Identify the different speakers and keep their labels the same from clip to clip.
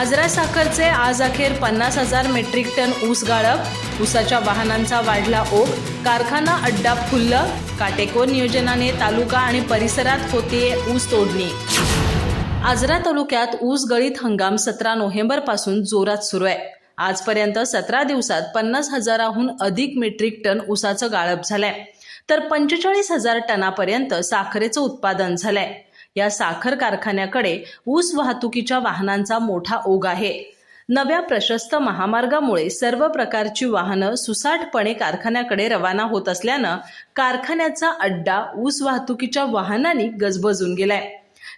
Speaker 1: आजरा साखरचे आज अखेर पन्नास हजार मेट्रिक टन ऊस गाळप. ऊसाच्या वाहनांचा वाढला ओघ. कारखाना अड्डा फुल्ल काटेकोर नियोजनाने तालुका आणि परिसरात होतीये ऊस तोडणी. आजरा तालुक्यात ऊस गळीत हंगाम सतरा नोव्हेंबरपासून जोरात सुरू आहे. आजपर्यंत सतरा दिवसात पन्नास हजाराहून अधिक मेट्रिक टन ऊसाचं गाळप झालंय. तर पंचेचाळीस हजार टनापर्यंत साखरेचं उत्पादन झालंय. या साखर कारखान्याकडे ऊस वाहतुकीच्या वाहनांचा मोठा ओघ आहे. नव्या प्रशस्त महामार्गामुळे सर्व प्रकारची वाहनं सुसाटपणे कारखान्याकडे रवाना होत असल्यानं कारखान्याचा अड्डा ऊस वाहतुकीच्या वाहनांनी गजबजून गेलाय.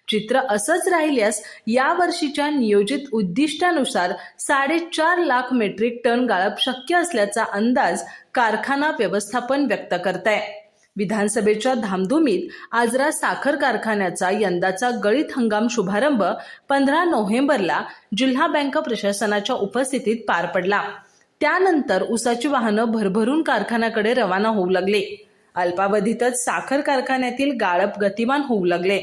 Speaker 1: चित्र असंच राहिल्यास यावर्षीच्या नियोजित उद्दिष्टानुसार साडेचार लाख मेट्रिक टन गाळप शक्य असल्याचा अंदाज कारखाना व्यवस्थापन व्यक्त करत आहे विधानसभेच्या धामधुमीत आजरा साखर कारखान्याचा यंदाचा गळीत हंगाम शुभारंभ पंधरा नोव्हेंबरला जिल्हा बँक प्रशासनाच्या उपस्थितीत पार पडला. त्यानंतर उसाची वाहनं भरभरून कारखान्याकडे रवाना होऊ लागले. अल्पावधीतच साखर कारखान्यातील गाळप गतिमान होऊ लागले.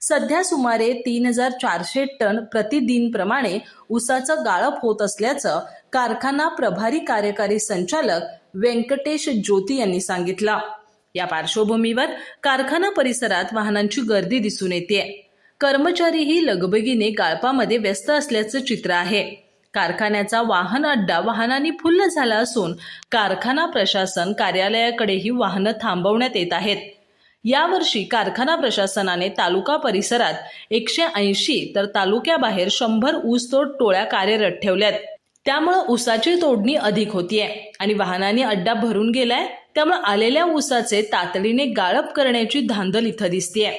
Speaker 1: सध्या सुमारे तीन हजार चारशे टन प्रतिदिनप्रमाणे उसाचं गाळप होत असल्याचं कारखाना प्रभारी कार्यकारी संचालक व्यंकटेश ज्योती यांनी सांगितलं. या पार्श्वभूमीवर कारखाना परिसरात वाहनांची गर्दी दिसून येते. कर्मचारीही लगबगीने गाळपामध्ये व्यस्त असल्याचं चित्र आहे. कारखान्याचा वाहन अड्डा वाहनांनी फुल्ल झाला असून कारखाना प्रशासन कार्यालयाकडेही वाहनं थांबवण्यात येत आहेत. यावर्षी कारखाना प्रशासनाने तालुका परिसरात एकशे ऐंशी तर तालुक्याबाहेर शंभर ऊसतोड टोळ्या कार्यरत ठेवल्यात. त्यामुळं ऊसाची तोडणी अधिक होतीये. आणि वाहनाने अड्डा भरून गेलाय त्यामुळे आलेल्या ऊसाचे तातडीने गाळप करण्याची धांदल इथं दिसतीये.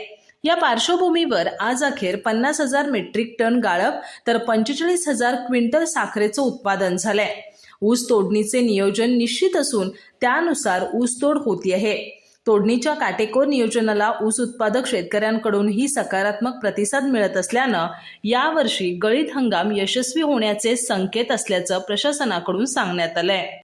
Speaker 1: या पार्श्वभूमीवर आज अखेर पन्नास हजार मेट्रिक टन गाळप तर पंचेचाळीस हजार क्विंटल साखरेचं उत्पादन झालंय. ऊस तोडणीचे नियोजन निश्चित असून त्यानुसार ऊसतोड होती आहे तोडणीच्या काटेकोर नियोजनाला ऊस उत्पादक शेतकऱ्यांकडूनही सकारात्मक प्रतिसाद मिळत असल्यानं यावर्षी गळीत हंगाम यशस्वी होण्याचे संकेत असल्याचं प्रशासनाकडून सांगण्यात आलंय.